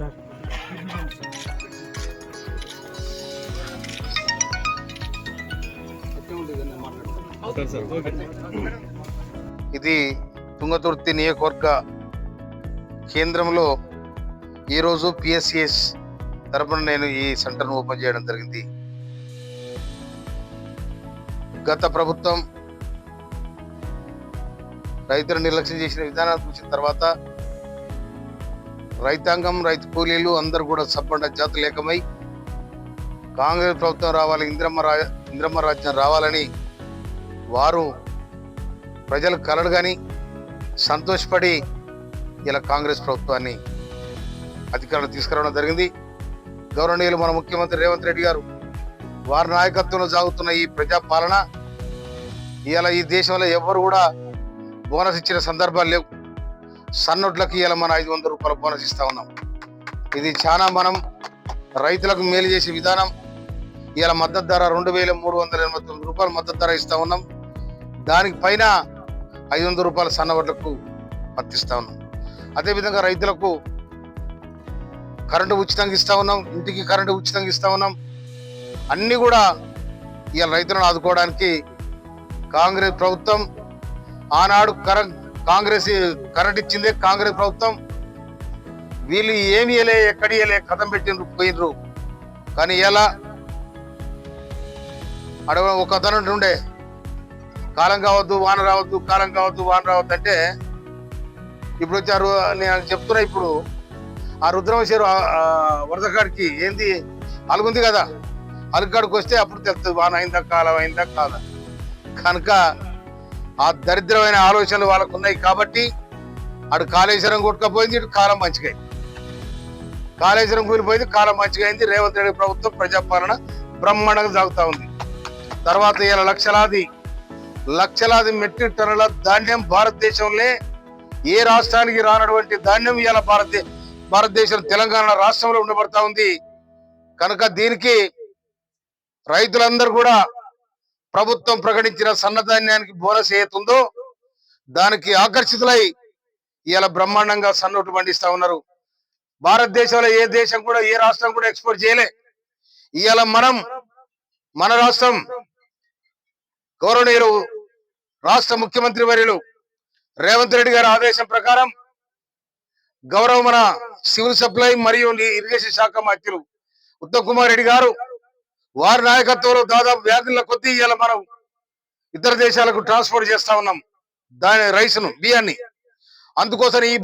Sir ఇది తుంగతుర్తి నియోజకవర్గ కేంద్రంలో ఈరోజు పిఎస్సిఎస్ తరపున నేను ఈ సెంటర్ను ఓపెన్ చేయడం జరిగింది. గత ప్రభుత్వం రైతులు నిర్లక్ష్యం చేసిన విధానాలు చూసిన తర్వాత రైతాంగం రైతు కూలీలు అందరూ కూడా సబ్బండ జాతులు లేకమై కాంగ్రెస్ ప్రభుత్వం రావాలి ఇంద్రమ్మ రా ఇంద్రమ్మ రాజ్యం రావాలని వారు ప్రజలు కలడు కానీ సంతోషపడి ఇలా కాంగ్రెస్ ప్రభుత్వాన్ని అధికారంలో తీసుకురావడం జరిగింది. గౌరవనీయులు మన ముఖ్యమంత్రి రేవంత్ రెడ్డి గారు వారి నాయకత్వంలో సాగుతున్న ఈ ప్రజాపాలన ఇలా ఈ దేశంలో ఎవరు కూడా బోనస్ ఇచ్చిన సందర్భాలు లేవు. సన్నొడ్లకి ఇలా మనం ఐదు వందల రూపాయల బోనస్ ఇస్తా ఉన్నాం. ఇది చాలా మనం రైతులకు మేలు చేసే విధానం. ఇలా మద్దతు ధర రెండు వేల మూడు వందల ఎనభై తొమ్మిది రూపాయల మద్దతు ధర ఇస్తా ఉన్నాం. దానికి పైన ఐదు వందల రూపాయల సన్న వడ్లకు వర్తిస్తా ఉన్నాం అదేవిధంగా రైతులకు కరెంటు ఉచితంగా ఇస్తా ఉన్నాం. ఇంటికి కరెంటు ఉచితంగా ఇస్తా ఉన్నాం. అన్నీ కూడా ఇవాళ రైతులను ఆదుకోవడానికి కాంగ్రెస్ ప్రభుత్వం ఆనాడు కరెంట్ కాంగ్రెస్ కరెంట్ ఇచ్చిందే కాంగ్రెస్ ప్రభుత్వం. వీళ్ళు ఏమి ఇయలే ఎక్కడ ఇయలే కథం పెట్టిండ్రు పోయినరు కానీ ఎలా? అడవ ఒక అతను ఉండే కాలం కావద్దు వాన రావద్దు కాలం కావద్దు వాన రావద్దు అంటే ఇప్పుడు వచ్చారు నేను చెప్తున్నా ఇప్పుడు ఆ రుద్రమశేరు వరదకాడికి ఏంది? అలుగుంది కదా. అలుగుకాడికి వస్తే అప్పుడు తెలుస్తుంది వాన అయిందా కాలం అయిందా కాదా కనుక ఆ దరిద్రమైన ఆలోచనలు వాళ్ళకు ఉన్నాయి కాబట్టి అటు కాళేశ్వరం కొట్టుకపోయింది ఇటు కాలం మంచిగా కాళేశ్వరం కూలిపోయింది కాలం మంచిగా అయింది రేవంత్ రెడ్డి ప్రభుత్వం ప్రజాపాలన బ్రహ్మాండంగా సాగుతూ ఉంది. తర్వాత ఇలా లక్షలాది లక్షలాది మెట్రిక్ టన్నుల ధాన్యం భారతదేశంలో ఏ రాష్ట్రానికి రానటువంటి ధాన్యం ఇవాళ భారతదేశ భారతదేశం తెలంగాణ రాష్ట్రంలో ఉండబడతా ఉంది. కనుక దీనికి రైతులందరూ కూడా ప్రభుత్వం ప్రకటించిన సన్నధాన్యానికి బోనస్ ఏతుందో దానికి ఆకర్షితులై ఇవాళ బ్రహ్మాండంగా సన్నోటు పండిస్తా ఉన్నారు. భారతదేశంలో ఏ దేశం కూడా ఏ రాష్ట్రం కూడా ఎక్స్పోర్ట్ చేయలే. ఇవాళ మనం మన రాష్ట్రం గౌరవనీయులు రాష్ట్ర ముఖ్యమంత్రి వర్యులు రేవంత్ రెడ్డి గారి ఆదేశం ప్రకారం గౌరవ మన సివిల్ సప్లై మరియు ఇరిగేషన్ శాఖ మంత్రులు ఉత్తమ్ కుమార్ రెడ్డి గారు వారి నాయకత్వంలో దాదాపు వ్యాధుల కొద్దీ ఇవాళ మనం ఇతర దేశాలకు ట్రాన్స్పోర్ట్ చేస్తా ఉన్నాం. దాని రైస్ను బియ్యాన్ని. అందుకోసం ఈ